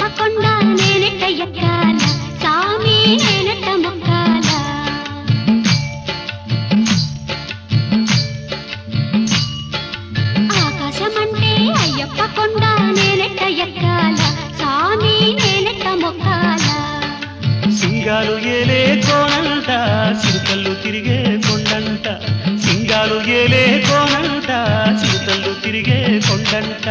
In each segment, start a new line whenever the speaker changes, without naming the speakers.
తప్పకుండా నేనెట ఎక్కాల సామి నేనెట మొక్కాల ఆకాశమంటే అయ్యప్ప కొండ నేనెట ఎక్కాల సామి నేనెట మొక్కాల
సింగాలు ఏలే కోనంట సిరుకల్లు తిరిగే కొండంట. సింగాలు ఏలే కోనంట సిరుకల్లు తిరిగే కొండంట.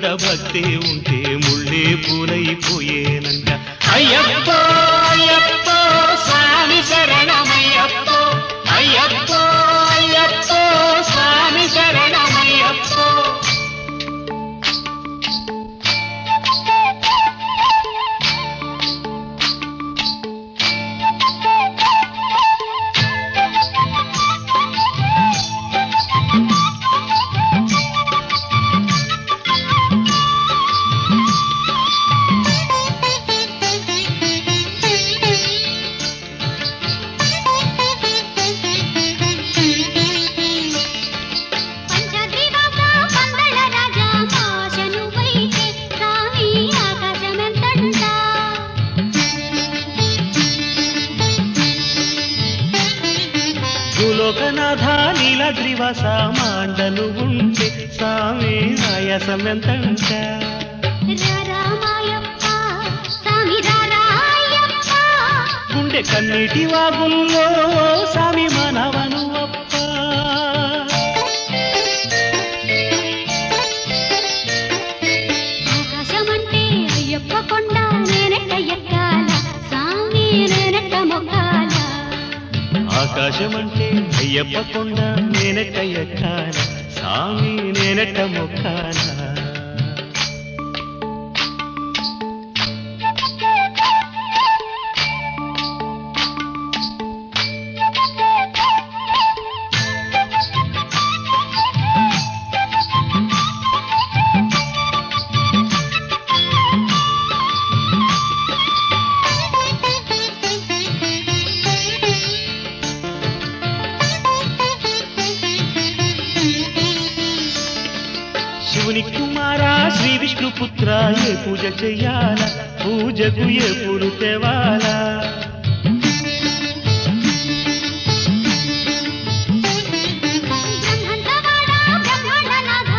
ఒంటి భక్తి ఉంటే ముళ్ళే పూలైపోయేనంట అయ్యప్ప! భూలోకనాథ నీలద్రివాస మాండను ఉంటే స్వామి
రారాయప్ప.
గుండె కన్నీటి వాగుల్లో స్వామి మనవను ఆకాశమంటే అయ్యప్ప కొండ నేనెట్ట సామి స్వామి ముఖానా శివుని కుమార శ్రీ విష్ణుపుత్ర ఏ పూజ చెయ్యాల పూజకు పూలు తేవాలా?
బ్రహ్మంతవాడ బ్రహ్మాండనాథ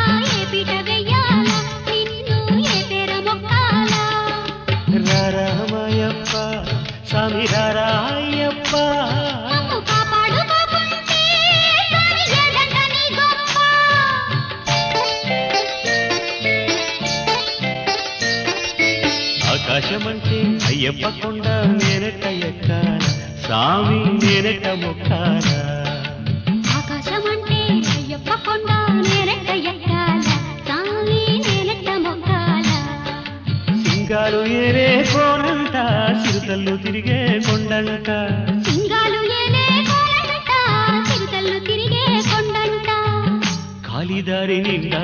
ఏ ఆకాశమంటే అయ్యప్ప కొండ నేనెట్ట ఎక్కాల స్వామి
ఆకాశమంటే కొండ నేనెట్ట ఎక్కాల స్వామి నేనెట్ట మొక్కాల.
సింగాలు ఏరే కోనంట సిరుతల్లు తిరిగే కొండంట.
సింగాలు ఏలే కోలంట చిరుతల్లు తిరిగే కొండంట.
కాలిదారి నిండా